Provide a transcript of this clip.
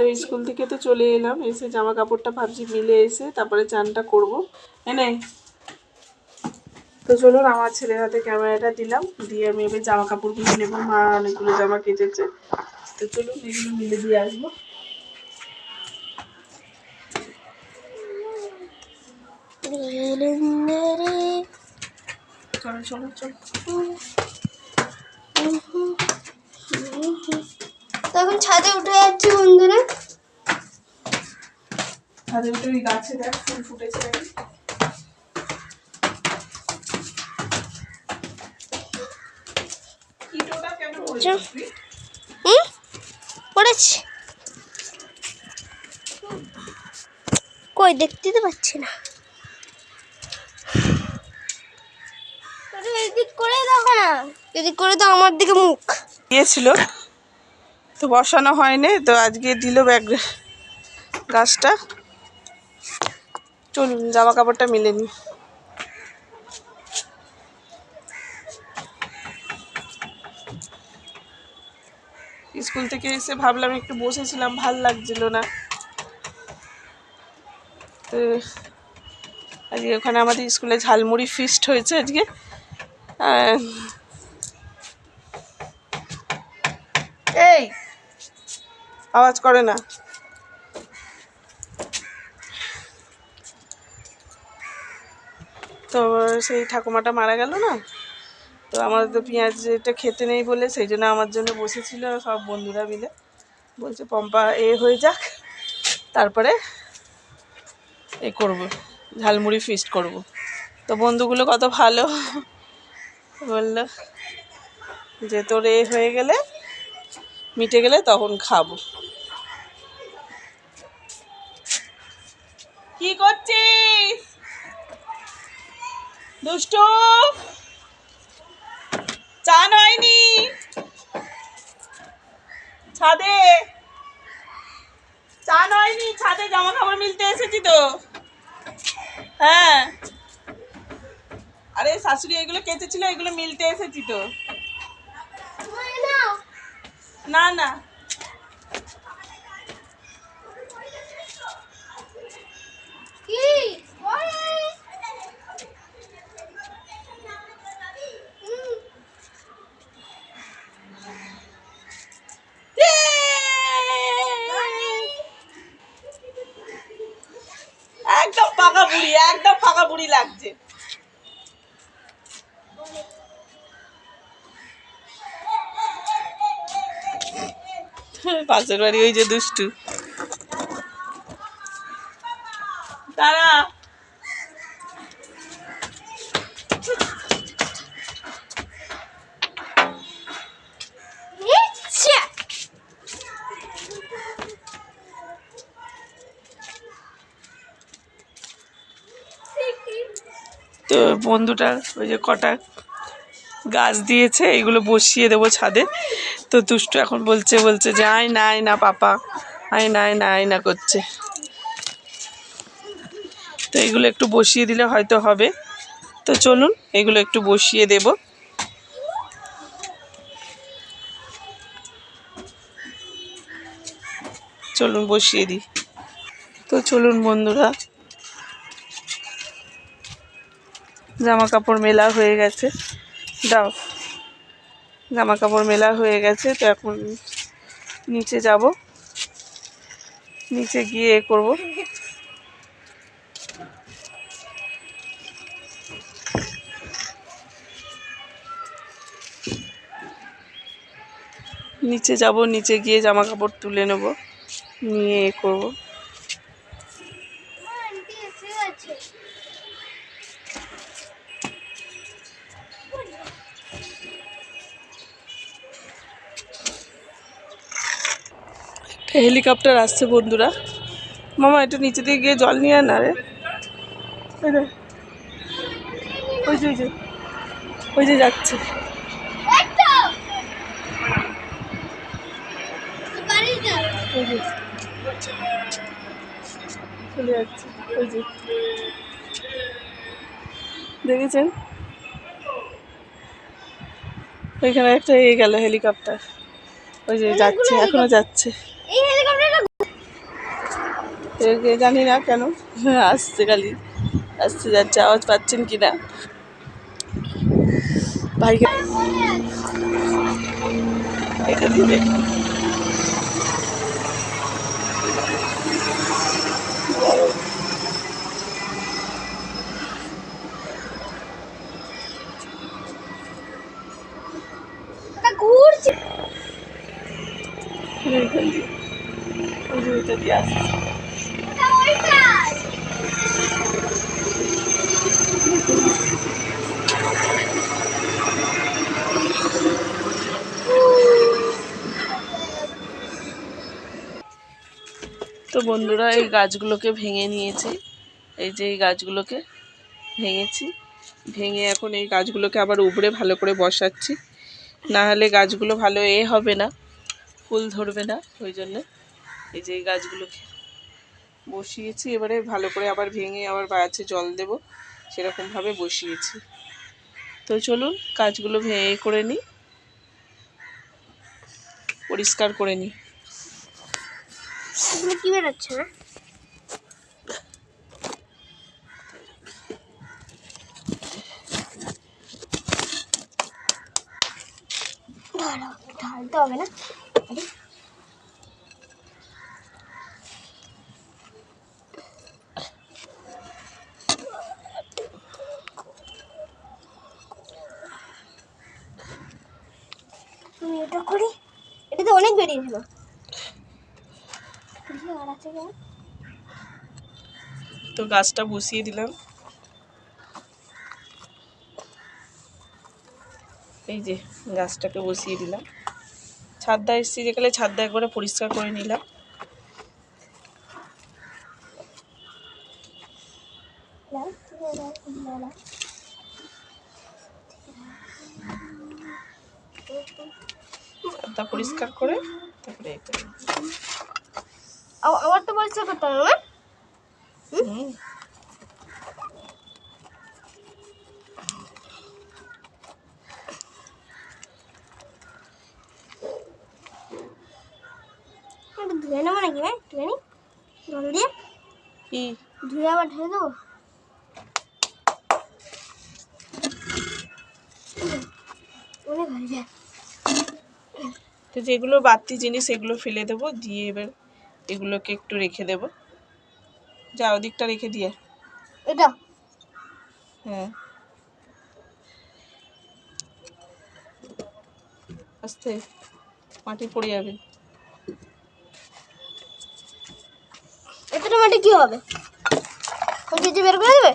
তো স্কুল থেকে তো চলে এলাম। এসে জামা কাপড়টা ভাবছি মিলে এসে তারপরে চানটা করব। এনে তো চলুন, আমার ছেলের হাতে ক্যামেরাটা দিলাম। দিয়ে আমি এবার জামা কাপড়গুলো নেব। মা অনেকগুলো জামা কেচেছে। তো চলুন, এগুলো মিলে দিয়ে আসব। চলো চলো চলো। তখন ছাদে উঠে যাচ্ছি বন্ধুরা। ছাদে উঠে ওই গাছে দেখ ফুল ফুটেছে নাকি? কিটোটা কেন করেছিস তুই? হুম? পড়েছি। কই দেখতে তো পাচ্ছি না। এদিক করে দেখো না। এদিক করে তো আমার দিকে মুখ। দিয়েছিল তো বসানো হয়নি, তো আজকে দিল ব্যাগ গাছটা। চলুন জামা কাপড়টা মিলে স্কুল থেকে এসে ভাবলাম একটু বসেছিলাম, ভালো লাগছিল না। তো আজকে ওখানে আমাদের স্কুলে ঝালমুড়ি ফিস্ট হয়েছে আজকে। এই আওয়াজ করে না। তো সেই ঠাকুমাটা মারা গেল না? তো আমার তো পেঁয়াজ এটা খেতে নেই বলে সেই জন্য আমার জন্য বসেছিল সব বন্ধুরা মিলে। বলছে, পম্পা, এ হয়ে যাক, তারপরে এ করব, ঝালমুড়ি ফিস্ট করব। তো বন্ধুগুলো কত ভালো। বলল, যে তোর এ হয়ে গেলে, মিটে গেলে তখন খাব। কি করছিস? দুষ্টু চান হয়নি ছাদে। চান হয়নি ছাদে জামা কাপড় মিলতে এসেছি তো। হ্যাঁ। আরে শাশুড়ি এগুলো কেচেছিল এগুলো মিলতে এসেছি তো। না না। একদম ফাঁকা বুড়ি একদম ফাঁকা বুড়ি লাগছে। পাশের বাড়ি ওই যে দুষ্টু। তারা তো বন্ধুটা ওই যে কটা গাছ দিয়েছে, এগুলো বসিয়ে দেবো ছাদে। তো দুষ্টু এখন বলছে বলছে যে, আয় না আয় না পাপা, আয় না আয় না আয় না করছে। তো এগুলো একটু বসিয়ে দিলে হয়তো হবে। তো চলুন, এগুলো একটু বসিয়ে দেব। চলুন, বসিয়ে দিই। তো চলুন, বন্ধুরা। জামা কাপড় মেলা হয়ে গেছে। দাও। জামা কাপড় মেলা হয়ে গেছে, তো এখন নিচে যাব। নিচে গিয়ে এ করব। নিচে যাব, নিচে গিয়ে জামা কাপড় তুলে নেব, নিয়ে এ করব। হেলিকপ্টার আসছে বন্ধুরা। মামা, একটু নিচে দিয়ে গিয়ে জল নিয়ে আয় না রে। ওই যে ওই যে। ওই যে যাচ্ছে। চলে যাচ্ছে। ওই যে। দেখেছেন? ওইখানে একটা এ গেল হেলিকপ্টার। ওই যে যাচ্ছে, এখনও যাচ্ছে। জানি না কেন। আসছে খালি। আসতে যাচ্ছে আওয়াজ পাচ্ছেন কি না ভাইকে এটা দিবে ওটা ঘুরছে। এইখান দিয়ে ওই যে ওইটা দিয়ে আসছে। বন্ধুরা এই গাছগুলোকে ভেঙে নিয়েছি। এই যে এই গাছগুলোকে ভেঙেছি। ভেঙে এখন এই গাছগুলোকে আবার উপরে ভালো করে বসাচ্ছি। না হলে গাছগুলো ভালো এ হবে না, ফুল ধরবে না, ওই জন্য এই যে এই গাছগুলোকে বসিয়েছি। এবারে ভালো করে আবার ভেঙে আবার গাছে জল দেব, সেরকমভাবে বসিয়েছি। তো চলুন গাছগুলো ভেঙে করে নিই, পরিষ্কার করে নিই। এগুলো কি বেরোচ্ছে না দাঁড়াও, ঢালতে হবে না আরে, আমি এটা করি এটা তো অনেক বেরিয়েছিল দেখি আর তো গাছটা বসিয়ে দিলাম। এই যে গাছটাকে বসিয়ে দিলাম। ছাদটা এসেছি যেখানে ছাদটা একবারে পরিষ্কার করে নিলাম। ছাদটা পরিষ্কার করে তারপরে এ করে নিলাম। আ- আবার তো করতে হবে না হুম? ধুয়ে নেব নাকি ভাই ধুয়ে জল দিয়ে। কি? ধুয়ে আবার ঢেলে দেবো। অনেক হয়ে যায়। তো যেগুলো বাড়তি জিনিস এগুলো ফেলে দেবো দিয়ে এবার এগুলোকে একটু রেখে দেব। যা ওদিকটা রেখে দিয়ে। এটা? হ্যাঁ। আস্তে মাটি পড়ে যাবে। এতটা মাটি কি হবে? বের করে দেবে?